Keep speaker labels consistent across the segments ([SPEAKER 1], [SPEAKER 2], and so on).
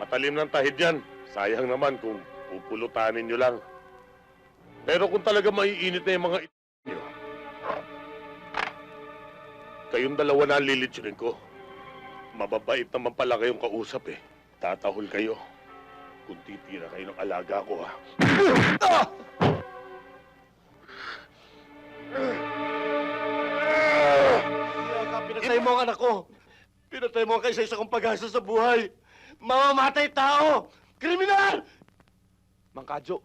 [SPEAKER 1] Matalim ng tahid yan. Sayang naman kung pupulutanin nyo lang. Pero kung talaga maiinit na yung mga it nyo, kayong dalawa na ang lilitsunin ko. Mababait naman pala kayong kausap eh. Tatahol kayo. Kung titira kayo ng alaga ko ha.
[SPEAKER 2] Pinatay mo ang anak ko. Pinatay mo ang kaisa-isa kong pag-asa sa buhay. Mamamatay tao! Kriminal!
[SPEAKER 3] Mangkadyo,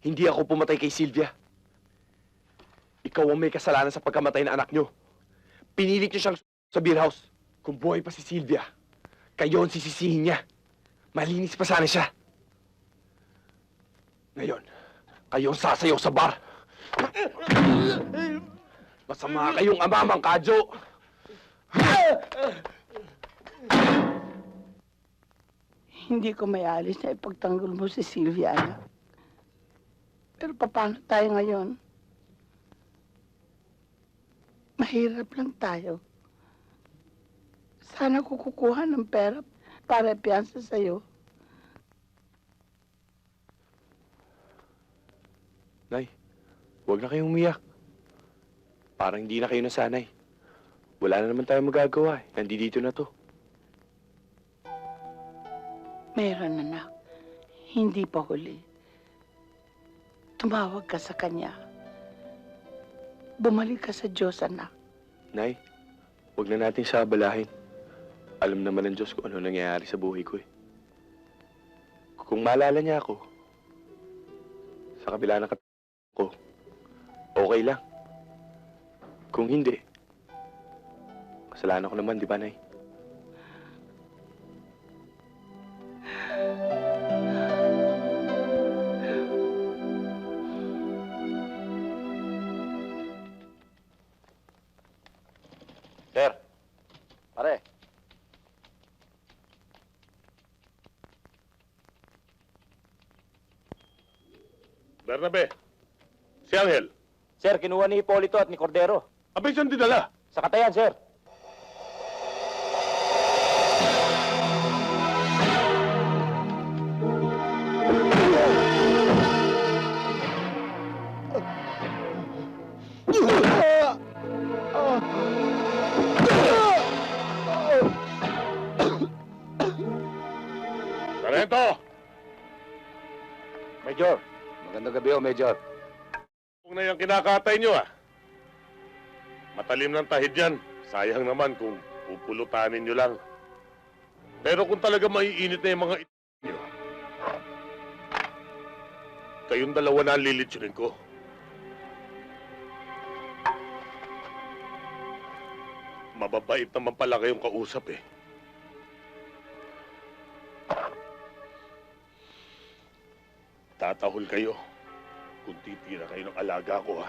[SPEAKER 3] hindi ako pumatay kay Sylvia. Ikaw ang may kasalanan sa pagkamatay ng anak nyo. Pinilit nyo siyang sa beer house. Kung buhay pa si Sylvia, kayo ang sisisihin niya. Malinis pa sana siya. Ngayon, kayo ang sasayaw sa bar. Masama kayong ama, Mangkadyo.
[SPEAKER 4] Hindi ko may alis na ipagtanggol mo si Sylvia, anak. Pero paano tayo ngayon? Mahirap lang tayo. Sana ko kukuha ng pera para piyansa sa'yo.
[SPEAKER 3] Nay, huwag na kayong umiyak. Parang hindi na kayo nasanay. Wala na naman tayong magagawa. eh. Nandito na to.
[SPEAKER 4] Meron, anak. Hindi pa huli. Tumawag ka sa kanya. Bumalik ka sa Diyos, anak.
[SPEAKER 3] Nay, huwag na natin siya abalahin. Alam naman ng Diyos kung ano nangyayari sa buhay ko eh. Kung maalala niya ako, sa kabila ng kat ko, okay lang. Kung hindi, kasalanan ko naman, di ba, Nay?
[SPEAKER 1] Bernabe, si Angel.
[SPEAKER 5] Sir, kinuha ni Hipolito at ni Cordero.
[SPEAKER 1] Abay, saan dinala?
[SPEAKER 5] Sa katayan, sir.
[SPEAKER 1] Sarento!
[SPEAKER 5] Major. Magandang gabi, oh, Major.
[SPEAKER 1] Kung na yung kinakatay nyo ah. Matalim ng tahid yan. Sayang naman kung pupulutanin nyo lang. Pero kung talaga maiinit na yung mga it nyo, kayong dalawa na ang ko. Mababait naman pala kayong kausap eh. Tatahol kayo kung titira kayo ng alaga ko ha.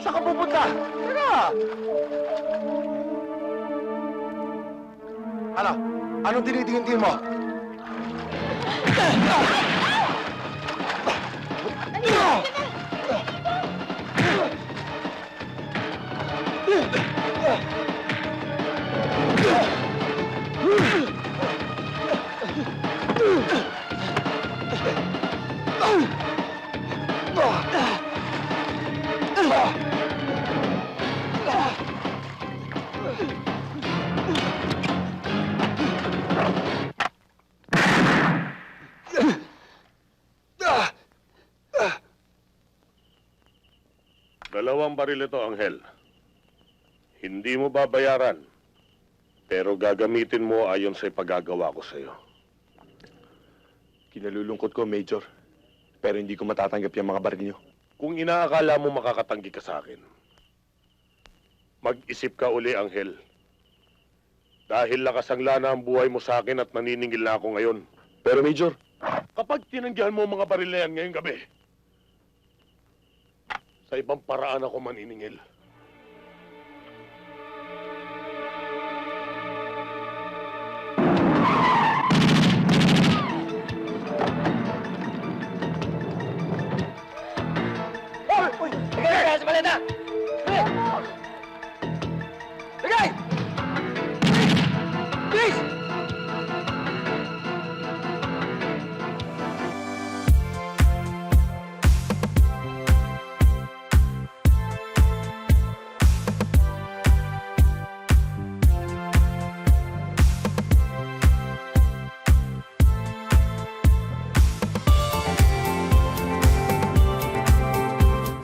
[SPEAKER 2] Saan ka pupunta? Tara! Ano? Anong tinitingin mo?
[SPEAKER 1] Dalawang baril ito, Angel. Hindi mo babayaran. Pero gagamitin mo ayon sa ipagagawa ko sa'yo.
[SPEAKER 3] Kinalulungkot ko, Major. Pero hindi ko matatanggap yung mga baril nyo.
[SPEAKER 1] Kung inaakala mo makakatanggi ka sa akin, mag-isip ka uli, Angel. Dahil nakasangla na ang buhay mo sa akin at naniningil na ako ngayon.
[SPEAKER 3] Pero, Major,
[SPEAKER 1] Kapag tinanggihan mo ang mga baril na yan ngayong gabi, sa ibang paraan ako maniningil.
[SPEAKER 5] Uy! Uy! Uy! Uy! Uy! Uy! Uy!